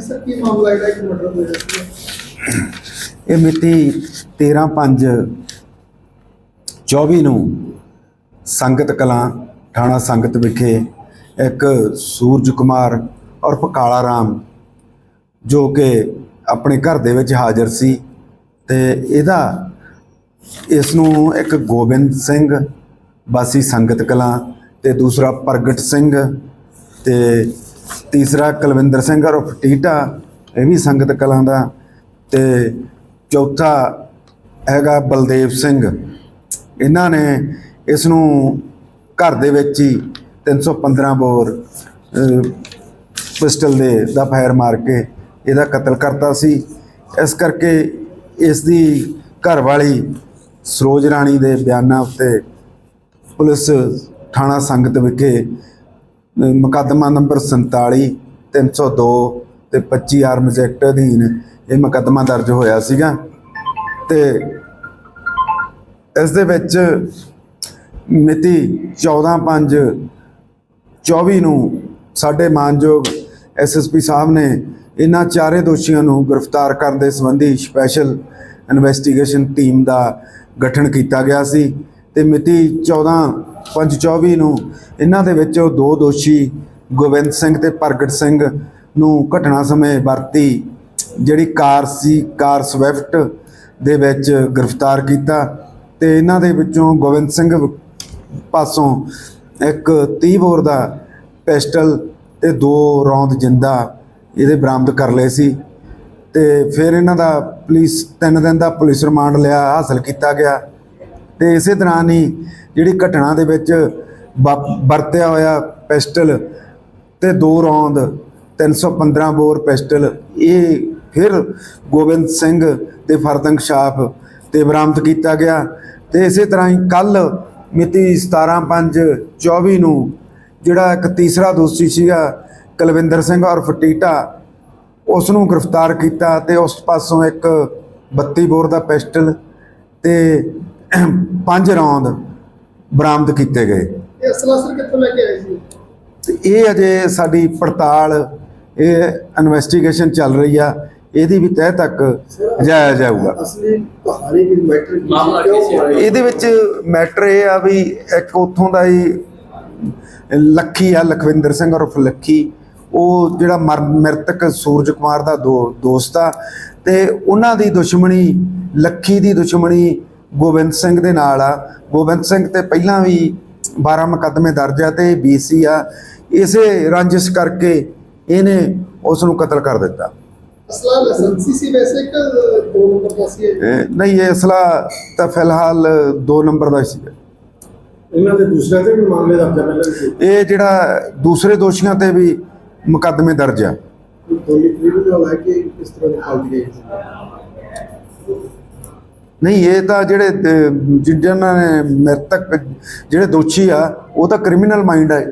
Sir, ਕੀ ਮਾਮਲਾ ਜਿਹੜਾ ਇੱਕ ਮਰਡਰ ਹੋਇਆ ਸੀ? ਇਹ ਮਿਤੀ 13 5 24 ਨੂੰ ਸੰਗਤ ਕਲਾਂ, ਥਾਣਾ ਸੰਗਤ ਵਿਖੇ ਇੱਕ ਸੂਰਜ ਕੁਮਾਰ ਉਰਫ ਕਾਲਾ ਰਾਮ, ਜੋ ਕਿ ਆਪਣੇ ਘਰ ਦੇ ਵਿੱਚ ਹਾਜ਼ਰ ਸੀ ਤੇ ਇਹਦਾ ਇਸ ਨੂੰ ਇੱਕ ਗੋਬਿੰਦ ਸਿੰਘ ਵਾਸੀ ਸੰਗਤ ਕਲਾਂ ਤੇ ਦੂਸਰਾ ਪ੍ਰਗਟ ਸਿੰਘ ਤੇ ਤੀਸਰਾ ਕੁਲਵਿੰਦਰ ਸਿੰਘ ਉਰਫ ਟੀਟਾ, ਇਹ ਵੀ ਸੰਗਤ ਕਲਾਂ ਦਾ। ਤੇ ਚੌਥਾ ਹੈਗਾ ਬਲਦੇਵ ਸਿੰਘ। ਇਹਨਾਂ ਨੇ ਇਸ ਨੂੰ ਘਰ ਦੇ ਵਿੱਚ ਹੀ 315 ਬੋਰ ਪਿਸਟਲ ਦੇ ਦਾ ਫਾਇਰ ਮਾਰ ਕੇ ਇਹਦਾ ਕਤਲ ਕਰਤਾ ਸੀ। ਇਸ ਕਰਕੇ ਇਸ ਦੀ ਘਰ ਵਾਲੀ ਸਰੋਜ ਰਾਣੀ ਦੇ ਬਿਆਨਾਂ ਉੱਤੇ ਪੁਲਿਸ ਥਾਣਾ ਸੰਗਤ ਵਿਖੇ ਮੁਕੱਦਮਾ ਨੰਬਰ 47 302 ਤੇ 25 ਆਰਮਜ਼ ਐਕਟ ਅਧੀਨ ਇਹ ਮੁਕੱਦਮਾ ਦਰਜ ਹੋਇਆ ਸੀਗਾ। ਤੇ ਇਸ ਦੇ ਵਿੱਚ ਮਿਤੀ 14/5 24 ਨੂੰ ਸਾਡੇ ਮਾਨਯੋਗ ਐਸਐਸਪੀ ਸਾਹਿਬ ਨੇ ਇਹਨਾਂ ਚਾਰੇ ਦੋਸ਼ੀਆਂ ਨੂੰ ਗ੍ਰਿਫਤਾਰ ਕਰਨ ਦੇ ਸੰਬੰਧੀ ਸਪੈਸ਼ਲ ਇਨਵੈਸਟੀਗੇਸ਼ਨ ਟੀਮ ਦਾ ਗਠਨ ਕੀਤਾ ਗਿਆ ਸੀ। ਤੇ ਮਿਤੀ 14/5/24 ਨੂੰ ਇਹਨਾਂ ਦੇ ਵਿੱਚ ਦੋ ਦੋਸ਼ੀ, ਗੋਬਿੰਦ ਸਿੰਘ ਤੇ ਪ੍ਰਗਟ ਸਿੰਘ ਨੂੰ ਘਟਨਾ ਸਮੇਂ ਵਰਤੀ, ਜਿਹੜੀ ਕਾਰ ਸੀ, ਕਾਰ ਸਵਿਫਟ ਦੇ ਵਿੱਚ ਗ੍ਰਿਫਤਾਰ ਕੀਤਾ ਤੇ ਇਹਨਾਂ ਦੇ ਵਿੱਚੋਂ ਗੋਬਿੰਦ ਸਿੰਘ ਪਾਸੋਂ ਇੱਕ 30 ਬੋਰ ਦਾ ਪਿਸਟਲ ਤੇ ਦੋ ਰੌਂਦ ਜਿੰਦਾ ਇਹਦੇ ਬਰਾਮਦ ਕਰ ਲਏ ਸੀ ਤੇ ਫਿਰ ਇਹਨਾਂ ਦਾ ਪੁਲਿਸ, ਤਿੰਨ ਦਿਨ ਦਾ ਪੁਲਿਸ ਰਿਮਾਂਡ ਲਿਆ, ਹਾਸਲ ਕੀਤਾ ਗਿਆ। ਤੇ ਇਸੇ ਤਰ੍ਹਾਂ ਹੀ ਜਿਹੜੀ ਘਟਨਾ ਦੇ ਵਿੱਚ ਵਰਤਿਆ ਹੋਇਆ ਪਿਸਟਲ ਤੇ ਦੋ ਰੌਂਦ 315 ਬੋਰ ਪਿਸਟਲ, ਇਹ ਫਿਰ ਗੋਬਿੰਦ ਸਿੰਘ ਤੇ ਫਰਦੰਗ ਸ਼ਾਪ ਤੇ ਬਰਾਮਦ ਕੀਤਾ ਗਿਆ ਤੇ ਇਸੇ ਤਰ੍ਹਾਂ ਹੀ ਕੱਲ ਮਿਤੀ 17/5/24 ਨੂੰ ਜਿਹੜਾ ਇੱਕ ਤੀਸਰਾ ਦੋਸ਼ੀ ਸੀਗਾ ਕੁਲਵਿੰਦਰ ਸਿੰਘ ਔਰ ਫਟੀਟਾ, ਉਸ ਨੂੰ ਗ੍ਰਿਫਤਾਰ ਕੀਤਾ ਤੇ ਉਸ ਪਾਸੋਂ ਇੱਕ 32 ਬੋਰ ਦਾ ਪਿਸਟਲ ਤੇ ਪੰਜ ਰੌਂਦ ਬਰਾਮਦ ਕੀਤੇ ਗਏ। ਇਹ ਅਸਲਾ ਸਰ ਕਿੱਥੋਂ ਲੈ ਕੇ ਆਏ ਸੀ? ਤੇ ਇਹ ਅਜੇ ਸਾਡੀ ਪੜਤਾਲ ਇਹ ਇਨਵੈਸਟੀਗੇਸ਼ਨ ਚੱਲ ਰਹੀ ਆ। ਇਹਦੀ ਵੀ ਤਹਿ ਤੱਕ ਜਾਇਆ ਜਾਊਗਾ। ਅਸਲੀ ਕਹਾਣੀ ਮੈਟਰ ਕੀ? ਇਹਦੇ ਵਿੱਚ ਮੈਟਰ ਇਹ ਆ ਵੀ ਇੱਕ ਉੱਥੋਂ ਦਾ ਹੀ ਲੱਖੀ ਆ ਲਖਵਿੰਦਰ ਸਿੰਘ ਉਰਫ ਲੱਖੀ। ਉਹ ਜਿਹੜਾ ਮਰ- ਮ੍ਰਿਤਕ ਸੂਰਜ ਕੁਮਾਰ ਦਾ ਦੋ ਦੋਸਤ ਆ। ਤੇ ਉਹਨਾਂ ਦੀ ਦੁਸ਼ਮਣੀ ਲੱਖੀ ਦੀ ਦੁਸ਼ਮਣੀ ਗੋਬਿੰਦ ਸਿੰਘ ਦੇ ਨਾਲ ਆ। ਗੋਬਿੰਦ ਸਿੰਘ ਤੇ ਪਹਿਲਾਂ ਵੀ 12 ਮੁਕੱਦਮੇ ਦਰਜ ਆ ਤੇ ਬੀਸੀ ਆ। ਇਸੇ ਰੰਜਿਸ਼ ਕਰਕੇ ਇਹਨੇ ਉਸ ਨੂੰ ਕਤਲ ਕਰ ਦਿੱਤਾ। ਅਸਲਾ ਲਾਇਸੈਂਸੀ ਸੀ ਵੈਸੇ ਕਿ ਦੋ ਨੰਬਰ ਦਾ ਸੀ ਇਹ? ਇਹ- ਨਹੀਂ ਇਹ ਅਸਲਾ ਤਾਂ ਫਿਲਹਾਲ 2 ਨੰਬਰ ਦਾ ਸੀ। ਇਹਨਾਂ ਦੇ ਦੂਸਰੇ ਤੇ ਵੀ ਮਾਮਲੇ ਦਾ ਪਹਿਲਾਂ ਸੀ ਇਹ ਜਿਹੜਾ ਦੂਸਰੇ ਦੋਸ਼ੀਆਂ ਤੇ ਵੀ ਮੁਕੱਦਮੇ ਦਰਜ ਆ। ਦੋਨੀ ਵੀਡੀਓ ਹੈ ਕਿ ਕਿਸ ਤਰ੍ਹਾਂ ਦੀ ਗਈ ਸੀ ਨਹੀਂ ਇਹ ਤਾਂ ਜਿਹੜੇ ਅਹ, ਜਿਨ੍ਹਾਂ ਨੇ ਮ੍ਰਿਤਕ ਜਿਹੜੇ ਦੋਸ਼ੀ ਆ ਉਹ ਤਾਂ ਕ੍ਰਿਮੀਨਲ ਮਾਈਂਡ ਹੈ